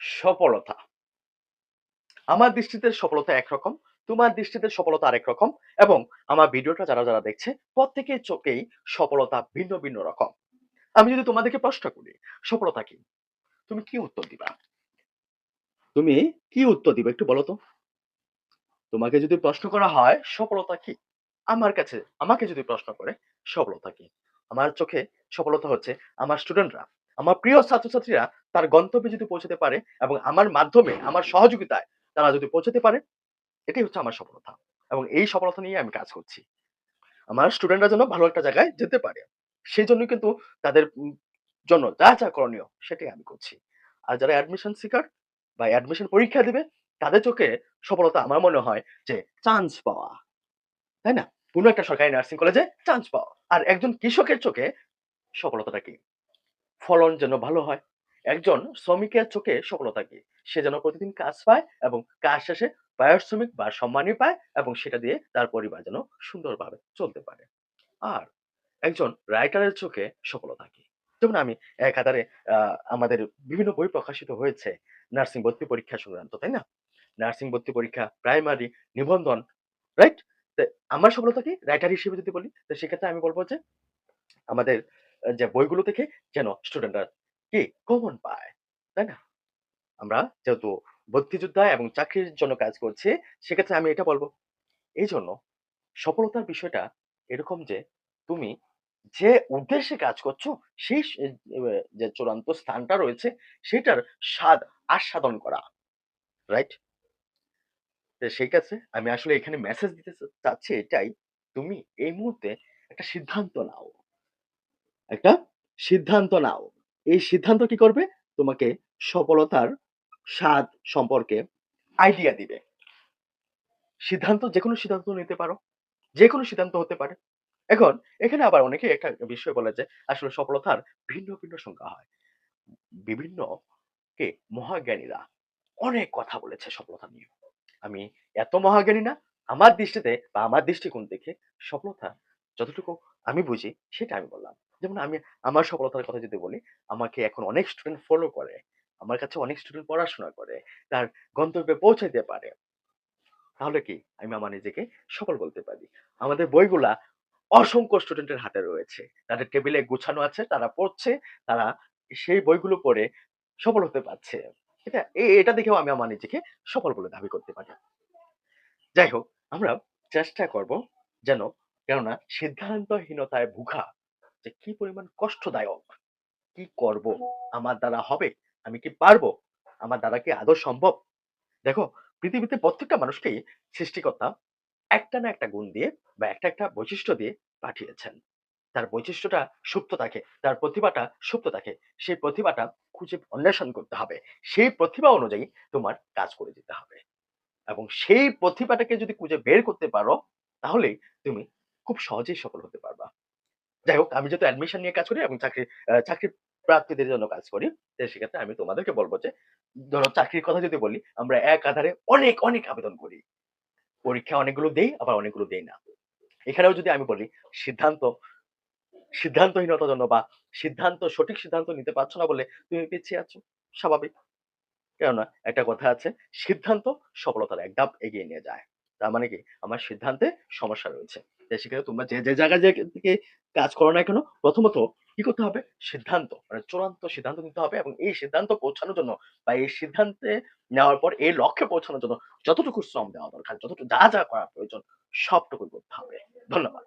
সফলতা। আমার দৃষ্টিতে সফলতা একরকম, তোমার দৃষ্টিতে সফলতা আরেক রকম এবং আমার ভিডিওটা যারা যারা দেখছে, প্রত্যেকের চোখেই সফলতা ভিন্ন ভিন্ন রকম। আমি যদি তোমাদেরকে প্রশ্ন করি, সফলতা কি? তুমি কি উত্তর দিবা? তুমি কি উত্তর দিবে একটু বলো তো? তোমাকে যদি প্রশ্ন করা হয়, সফলতা কি? আমার কাছে, আমাকে যদি প্রশ্ন করে, সফলতা কি? আমার চোখে সফলতা হচ্ছে আমার স্টুডেন্টরা, আমার প্রিয় ছাত্রছাত্রীরা তার গন্তব্যে যদি পৌঁছতে পারে এবং আমার মাধ্যমে, আমার সহযোগিতায় তারা যদি পৌঁছতে পারে, এটাই হচ্ছে আমার সফলতা। এবং এই সফলতা নিয়ে আমি কাজ করছি। আমার স্টুডেন্টরা যেন ভালো একটা জায়গায় যেতে পারে। সেই জন্য কিন্তু তাদের জন্য যা যা করণীয় সেটাই আমি করছি। আর যারা অ্যাডমিশন সিকার বা অ্যাডমিশন পরীক্ষা দিবে, তাদের চোখে সফলতা আমার মনে হয় যে চান্স পাওয়া। তাই না? কোনো একটা সরকারি নার্সিং কলেজে চান্স পাওয়া। আর একজন কৃষকের চোখে সফলতাটা কি? ফলন যেন ভালো হয়। একজন শ্রমিকের চোখে সফলতা কি সে যেন প্রতিদিন কাজ পায় এবং কাজ শেষে পারিশ্রমিক বা সম্মানই পায় এবং সেটা দিয়ে তার পরিবার যেন সুন্দরভাবে চলতে পারে। আর একজন রাইটারের চোখে সফলতা কি? যেমন আমি একাধারে আহ, আমাদের বিভিন্ন বই প্রকাশিত হয়েছে নার্সিং ভর্তি পরীক্ষা সংক্রান্ত তাই না? নার্সিং ভর্তি পরীক্ষা প্রাইমারি নিবন্ধন রাইট আমার সফলতা কি? রাইটার হিসেবে যদি বলি তো সেক্ষেত্রে আমি বলব যে আমাদের যে বইগুলো থেকে যেন স্টুডেন্টরা কি কমন পায়, তাই না? আমরা যেহেতু ভর্তিযোদ্ধা এবং চাকরির জন্য কাজ করছি, সেক্ষেত্রে আমি এটা বলব। এই জন্য সফলতার বিষয়টা এরকম যে, তুমি যে উদ্দেশ্যে কাজ করছ, সেই যে চূড়ান্ত স্থানটা রয়েছে, সেটার স্বাদ আস্বাদন করা রাইট সেই কাছে আমি আসলে এখানে মেসেজ দিতে চাচ্ছি এটাই, তুমি এই মুহূর্তে একটা সিদ্ধান্ত নাও। একটা সিদ্ধান্ত নাও। এই সিদ্ধান্ত কি করবে? তোমাকে সফলতার স্বাদ সম্পর্কে আইডিয়া দিবে। সিদ্ধান্ত যে কোনো সিদ্ধান্ত নিতে পারো। যে কোনো সিদ্ধান্ত হতে পারে। এখন, এখানে আবার অনেকে একটা বিষয় বলে যে, আসলে সফলতার ভিন্ন ভিন্ন সংজ্ঞা হয়। বিভিন্ন কে মহাজ্ঞানীরা অনেক কথা বলেছে সফলতা নিয়ে। আমি এত মহাজ্ঞানী না, আমার দৃষ্টিতে বা আমার দৃষ্টিকোণ দেখে সফলতা যতটুকু আমি বুঝি, সেটা আমি বললাম। যেমন আমি আমার সফলতার কথা যদি বলি, আমাকে এখন অনেক স্টুডেন্ট ফলো করে, আমার কাছে অনেক স্টুডেন্ট পড়াশোনা করে, তার গন্তব্যে পৌঁছাইতে পারে। তাহলে কি? আমি আমার নিজেকে সফল বলতে পারি। আমাদের বইগুলা অসংখ্য স্টুডেন্টের হাতে রয়েছে। তাদের টেবিলে গুছানো আছে, তারা পড়ছে, তারা সেই বইগুলো পড়ে সফল হতে পারছে। এটা এটা দেখেও আমি আমার নিজেকে সফল বলে দাবি করতে পারি। যাই হোক, আমরা চেষ্টা করব যেন, কেননা সিদ্ধান্তহীনতায় ভুগা যে কি পরিমাণ কষ্টদায়ক? কি করব? আমার দ্বারা হবে? আমি কি পারব? আমার দ্বারা কি আদৌ সম্ভব? দেখো, পৃথিবীতে প্রত্যেকটা মানুষকেই সৃষ্টিকর্তা একটা না একটা গুণ দিয়ে বা একটা একটা বৈশিষ্ট্য দিয়ে পাঠিয়েছেন। তার বৈশিষ্ট্যটা সুপ্ত থাকে, তার প্রতিভাটা সুপ্ত থাকে। সেই প্রতিভাটা খুঁজে অন্বেষণ করতে হবে। সেই প্রতিভা অনুযায়ী তোমার কাজ করে যেতে হবে। এবং সেই প্রতিভাটাকে যদি খুঁজে বের করতে পারো তাহলেই তুমি খুব সহজেই সফল হতে পারবা। যাই হোক, আমি যেহেতু অ্যাডমিশন নিয়ে কাজ করি এবং চাকরি চাকরি প্রার্থীদের জন্য কাজ করি সেক্ষেত্রে আমি তোমাদেরকে বলব যে, ধরো চাকরির কথা যদি বলি, আমরা এক আধারে অনেক অনেক আবেদন করি। পরীক্ষা অনেকগুলো দেই, আবার অনেকগুলো দেই না। এখানেও যদি আমি বলি, সিদ্ধান্ত, সিদ্ধান্তহীনতার জন্য বা সিদ্ধান্ত, সঠিক সিদ্ধান্ত নিতে পারছ না বলে তুমি পিছিয়ে আছো, স্বাভাবিক। কেননা, একটা কথা আছে, সিদ্ধান্ত সফলতার এক ধাপ এগিয়ে নিয়ে যায়। তার মানে কি? আমার সিদ্ধান্তে সমস্যা রয়েছে। তাই সেক্ষেত্রে তোমরা যে যে জায়গায় যে থেকে কাজ করো না কেন, প্রথমত কি করতে হবে? সিদ্ধান্ত মানে চূড়ান্ত সিদ্ধান্ত নিতে হবে এবং এই সিদ্ধান্ত পৌঁছানোর জন্য বা এই সিদ্ধান্তে নেওয়ার পর এই লক্ষ্যে পৌঁছানোর জন্য যতটুকু শ্রম দেওয়া দরকার, যতটুকু যা যা করা প্রয়োজন সবটুকু করতে হবে। ধন্যবাদ।